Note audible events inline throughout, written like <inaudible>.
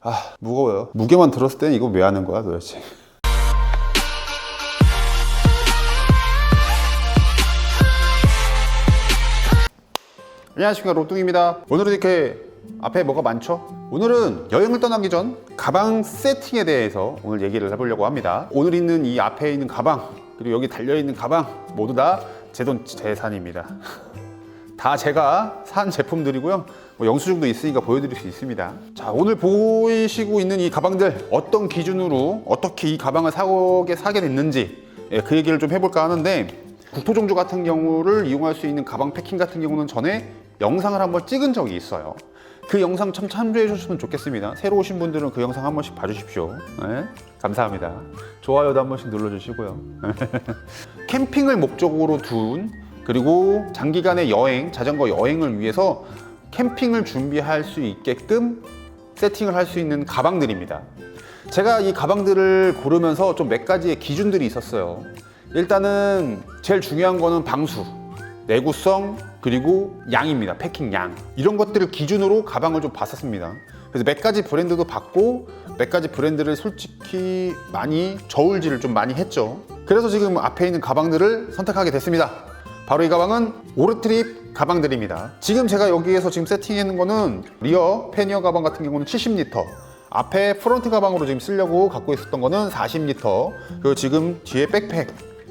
아 무거워요. 무게만 들었을 때는 이거 왜 하는 거야 도대체? 안녕하십니까 로뚱입니다. 오늘은 이렇게 앞에 뭐가 많죠? 오늘은 여행을 떠나기 전 가방 세팅에 대해서 오늘 얘기를 해보려고 합니다. 오늘 있는 이 앞에 있는 가방 그리고 여기 달려있는 가방 모두 다 제 돈 재산입니다 <laughs> 다 제가 산 제품들이고요. 뭐 영수증도 있으니까 보여드릴 수 있습니다. 자, 오늘 보이시고 있는 이 가방들 어떤 기준으로 어떻게 이 가방을 사게 사게 됐는지 예, 그 얘기를 좀 해볼까 하는데 국토종주 같은 경우를 이용할 수 있는 가방 패킹 같은 경우는 전에 영상을 한번 찍은 적이 있어요. 그 영상 참 참조해 주셨으면 좋겠습니다. 새로 오신 분들은 그 영상 한 번씩 봐주십시오. 네? 감사합니다. 좋아요도 한 번씩 눌러주시고요. <laughs> 캠핑을 목적으로 둔 그리고 장기간의 여행, 자전거 여행을 위해서 캠핑을 준비할 수 있게끔 세팅을 할 수 있는 가방들입니다. 제가 이 가방들을 고르면서 좀 몇 가지의 기준들이 있었어요. 일단은 제일 중요한 거는 방수, 내구성, 그리고 양입니다. 패킹 양. 이런 것들을 기준으로 가방을 좀 봤었습니다. 그래서 몇 가지 브랜드도 봤고, 몇 가지 브랜드를 솔직히 많이 저울질을 좀 많이 했죠. 그래서 지금 앞에 있는 가방들을 선택하게 됐습니다. 바로 이 가방은 오르트립 가방들입니다. 지금 제가 여기에서 지금 세팅해 놓은 거는 리어 패니어 가방 같은 경우는 70리터. 앞에 프론트 가방으로 지금 쓰려고 갖고 있었던 거는 40리터. 그리고 지금 뒤에 백팩.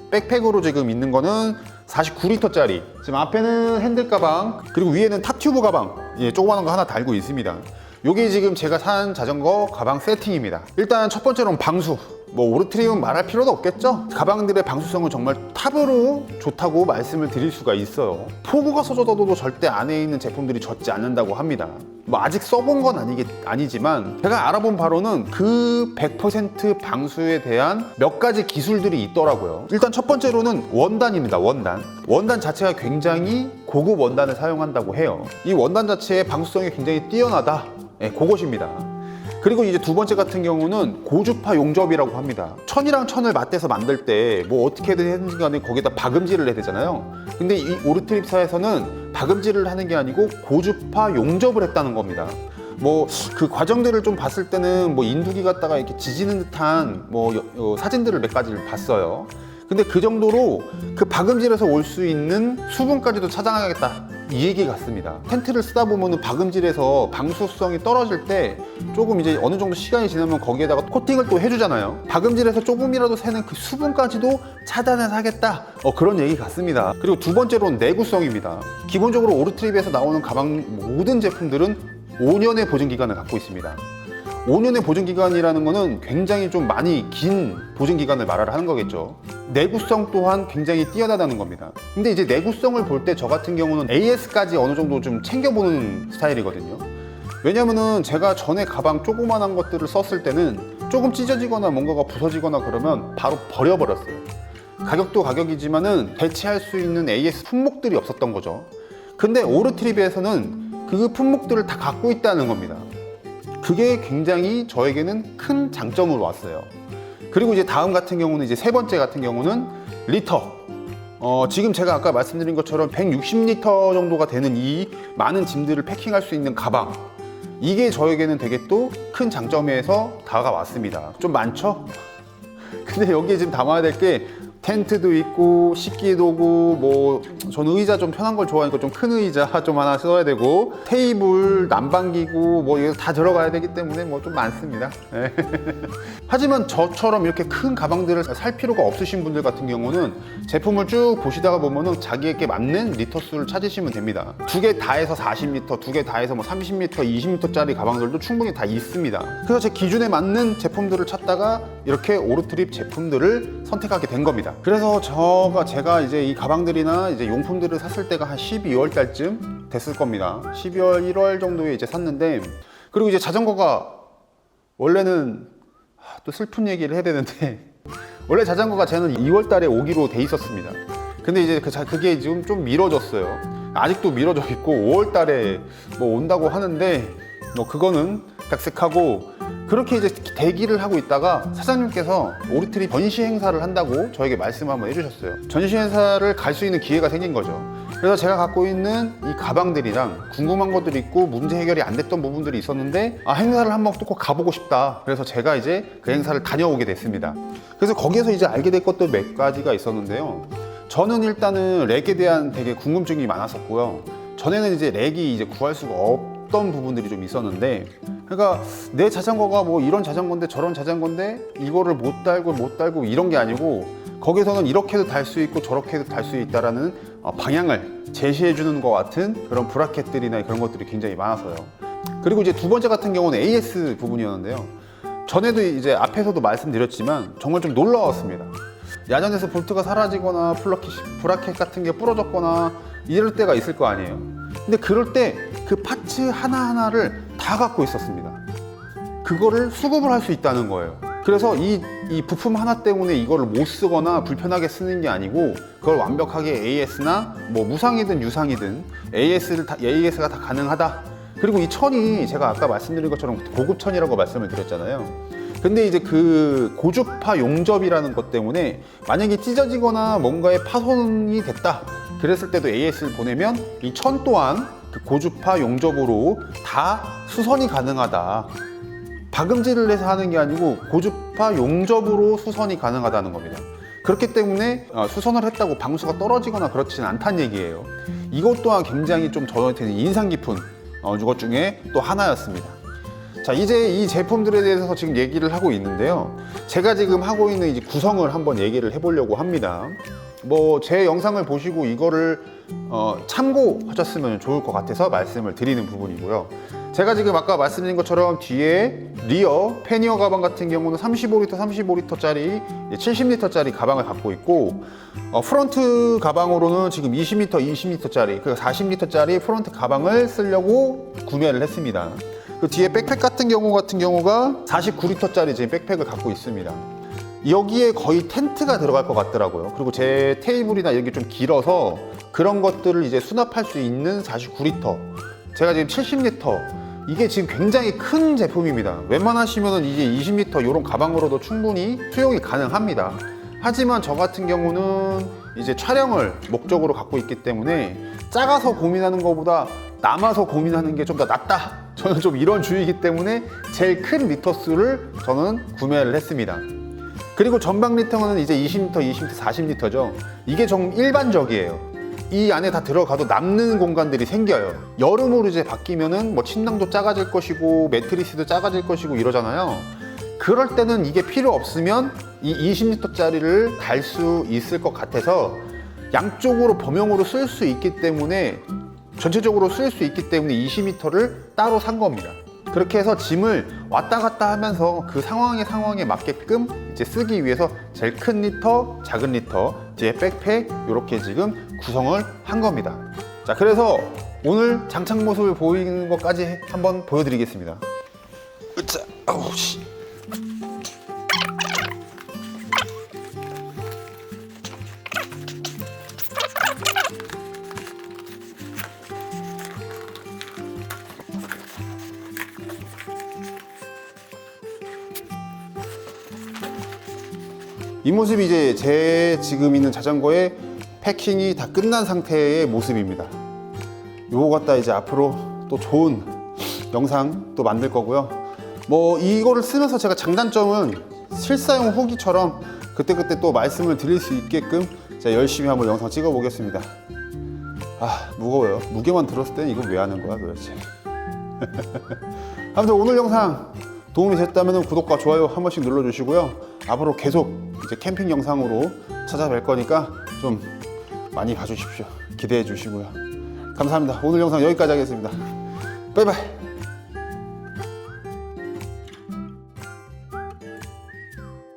백팩으로 지금 있는 거는 49리터짜리. 지금 앞에는 핸들 가방, 그리고 위에는 탑튜브 가방. 예, 조그마한 거 하나 달고 있습니다. 요게 지금 제가 산 자전거 가방 세팅입니다. 일단 첫 번째로는 방수. 뭐 오르트림은 말할 필요도 없겠죠? 가방들의 방수성은 정말 탑으로 좋다고 말씀을 드릴 수가 있어요. 포구가 써져도 절대 안에 있는 제품들이 젖지 않는다고 합니다. 뭐 아직 써본 건 아니겠, 아니지만 제가 알아본 바로는 그 100% 방수에 대한 몇 가지 기술들이 있더라고요. 일단 첫 번째로는 원단입니다. 원단. 원단 자체가 굉장히 고급 원단을 사용한다고 해요. 이 원단 자체의 방수성이 굉장히 뛰어나다. 예, 그것입니다. 그리고 이제 두 번째 같은 경우는 고주파 용접이라고 합니다. 천이랑 천을 맞대서 만들 때 뭐 어떻게든 했는지 간에 거기다 박음질을 해야 되잖아요. 근데 이 오르트립사에서는 박음질을 하는 게 아니고 고주파 용접을 했다는 겁니다. 뭐 그 과정들을 좀 봤을 때는 뭐 인두기 갖다가 이렇게 지지는 듯한 뭐 여- 어, 사진들을 몇 가지를 봤어요. 근데 그 정도로 그 박음질에서 올 수 있는 수분까지도 차단하겠다 이 얘기 같습니다. 텐트를 쓰다 보면은 박음질에서 방수성이 떨어질 때 조금 이제 어느 정도 시간이 지나면 거기에다가 코팅을 또 해주잖아요. 박음질에서 조금이라도 새는 그 수분까지도 차단을 하겠다. 어, 그런 얘기 같습니다. 그리고 두 번째로는 내구성입니다. 기본적으로 오르트립에서 나오는 가방 모든 제품들은 5년의 보증 기간을 갖고 있습니다. 5년의 보증 기간이라는 거는 굉장히 좀 많이 긴 보증 기간을 말을 하는 거겠죠. 내구성 또한 굉장히 뛰어나다는 겁니다. 근데 이제 내구성을 볼 때 저 같은 경우는 AS까지 어느 정도 좀 챙겨보는 스타일이거든요. 왜냐면은 제가 전에 가방 조그만한 것들을 썼을 때는 조금 찢어지거나 뭔가가 부서지거나 그러면 바로 버려버렸어요. 가격도 가격이지만은 대체할 수 있는 AS 품목들이 없었던 거죠. 근데 오르트립에서는 그 품목들을 다 갖고 있다는 겁니다. 그게 굉장히 저에게는 큰 장점으로 왔어요. 그리고 이제 다음 같은 경우는 이제 세 번째 같은 경우는 리터. 어, 지금 제가 아까 말씀드린 것처럼 160리터 정도가 되는 이 많은 짐들을 패킹할 수 있는 가방. 이게 저에게는 되게 또 큰 장점에서 다가왔습니다. 좀 많죠? <laughs> 근데 여기에 지금 담아야 될 게 텐트도 있고 식기 도구 뭐 저는 의자 좀 편한 걸 좋아하니까 좀 큰 의자 좀 하나 써야 되고 테이블 난방기구 뭐 이거 다 들어가야 되기 때문에 뭐 좀 많습니다. 예. <laughs> 하지만 저처럼 이렇게 큰 가방들을 살 필요가 없으신 분들 같은 경우는 제품을 쭉 보시다가 보면은 자기에게 맞는 리터 수를 찾으시면 됩니다. 두 개 다 해서 40리터, 두 개 다 해서 뭐 30리터, 20리터짜리 가방들도 충분히 다 있습니다. 그래서 제 기준에 맞는 제품들을 찾다가 이렇게 오르트립 제품들을 선택하게 된 겁니다. 그래서 저가 제가 이제 이 가방들이나 이제 용품들을 샀을 때가 한 12월 달쯤 됐을 겁니다. 12월, 1월 정도에 이제 샀는데 그리고 이제 자전거가 원래는 아, 또 슬픈 얘기를 해야 되는데 <laughs> 원래 자전거가 저는 2월 달에 오기로 돼 있었습니다. 근데 이제 그 자- 그게 지금 좀 미뤄졌어요. 아직도 미뤄져 있고 5월 달에 뭐 온다고 하는데 뭐 그거는 각색하고 그렇게 이제 대기를 하고 있다가 사장님께서 오리트리 전시 행사를 한다고 저에게 말씀을 한번 해주셨어요. 전시 행사를 갈 수 있는 기회가 생긴 거죠. 그래서 제가 갖고 있는 이 가방들이랑 궁금한 것들이 있고 문제 해결이 안 됐던 부분들이 있었는데 아 행사를 한번 또 꼭 가보고 싶다 그래서 제가 이제 그 행사를 다녀오게 됐습니다 그래서 거기에서 이제 알게 될 것도 몇 가지가 있었는데요 저는 일단은 렉에 대한 되게 궁금증이 많았었고요 전에는 이제 렉이 이제 구할 수가 없던 부분들이 좀 있었는데 그러니까 내 자전거가 뭐 이런 자전거인데 저런 자전거인데 이거를 못 달고 못 달고 이런 게 아니고 거기서는 이렇게도 달 수 있고 저렇게도 달 수 있다라는 어, 방향을 제시해 주는 것 같은 그런 브라켓들이나 그런 것들이 굉장히 많았어요. 그리고 이제 두 번째 같은 경우는 AS 부분이었는데요. 전에도 이제 앞에서도 말씀드렸지만 정말 좀 놀라웠습니다. 야전에서 볼트가 사라지거나 플러켓, 브라켓 같은 게 부러졌거나 이럴 때가 있을 거 아니에요. 근데 그럴 때 그 파츠 하나하나를 다 갖고 있었습니다. 그거를 수급을 할 수 있다는 거예요. 그래서 이, 이 부품 하나 때문에 이거를 못 쓰거나 불편하게 쓰는 게 아니고 그걸 완벽하게 AS나 뭐 무상이든 유상이든 AS를 다, AS가 다 가능하다. 그리고 이 천이 제가 아까 말씀드린 것처럼 고급 천이라고 말씀을 드렸잖아요. 근데 이제 그 고주파 용접이라는 것 때문에 만약에 찢어지거나 뭔가에 파손이 됐다. 그랬을 때도 AS를 보내면 이 천 또한 그 고주파 용접으로 다 수선이 가능하다. 박음질을 해서 하는 게 아니고 고주파 용접으로 수선이 가능하다는 겁니다. 그렇기 때문에 어, 수선을 했다고 방수가 떨어지거나 그렇지는 않다는 얘기예요. 이것 또한 굉장히 좀 저한테는 인상 깊은 어, 것 중에 또 하나였습니다. 자, 이제 이 제품들에 대해서 지금 얘기를 하고 있는데요. 제가 지금 하고 있는 이제 구성을 한번 얘기를 해보려고 합니다. 뭐 제 영상을 보시고 이거를 어, 참고하셨으면 좋을 것 같아서 말씀을 드리는 부분이고요. 제가 지금 아까 말씀드린 것처럼 뒤에 리어 패니어 가방 같은 경우는 35리터, 35리터짜리 70리터짜리 가방을 갖고 있고 어, 프론트 가방으로는 지금 20리터, 20리터짜리 그 40리터짜리 프론트 가방을 쓰려고 구매를 했습니다. 그 뒤에 백팩 같은 경우 같은 경우가 49리터짜리 지금 백팩을 갖고 있습니다. 여기에 거의 텐트가 들어갈 것 같더라고요. 그리고 제 테이블이나 이런 게 좀 길어서 그런 것들을 이제 수납할 수 있는 49리터. 제가 지금 70리터. 이게 지금 굉장히 큰 제품입니다. 웬만하시면 이제 20리터 이런 가방으로도 충분히 수용이 가능합니다. 하지만 저 같은 경우는 이제 촬영을 목적으로 갖고 있기 때문에 작아서 고민하는 것보다 남아서 고민하는 게 좀 더 낫다. 저는 좀 이런 주의이기 때문에 제일 큰 리터 수를 저는 구매를 했습니다. 그리고 전방 리터는 이제 20리터, 20리터, 40리터죠. 이게 좀 일반적이에요. 이 안에 다 들어가도 남는 공간들이 생겨요. 여름으로 이제 바뀌면은 뭐 침낭도 작아질 것이고 매트리스도 작아질 것이고 이러잖아요. 그럴 때는 이게 필요 없으면 이 20리터짜리를 달 수 있을 것 같아서 양쪽으로 범용으로 쓸 수 있기 때문에 전체적으로 쓸 수 있기 때문에 20m를 따로 산 겁니다. 그렇게 해서 짐을 왔다 갔다 하면서 그 상황에 상황에 맞게끔 이제 쓰기 위해서 제일 큰 리터, 작은 리터, 뒤에 백팩 이렇게 지금 구성을 한 겁니다. 자, 그래서 오늘 장착 모습을 보이는 것까지 한번 보여드리겠습니다. 으짜, 아우 씨. 이 모습이 이제 제 지금 있는 자전거의 패킹이 다 끝난 상태의 모습입니다. 요거 갖다 이제 앞으로 또 좋은 영상 또 만들 거고요. 뭐 이거를 쓰면서 제가 장단점은 실사용 후기처럼 그때그때 또 말씀을 드릴 수 있게끔 제가 열심히 한번 영상 찍어 보겠습니다. 아 무거워요. 무게만 들었을 때는 이거 왜 하는 거야 도대체. <laughs> 아무튼 오늘 영상 도움이 됐다면 구독과 좋아요 한 번씩 눌러주시고요. 앞으로 계속 이제 캠핑 영상으로 찾아뵐 거니까 좀 많이 봐주십시오. 기대해 주시고요. 감사합니다. 오늘 영상 여기까지 하겠습니다. 바이바이.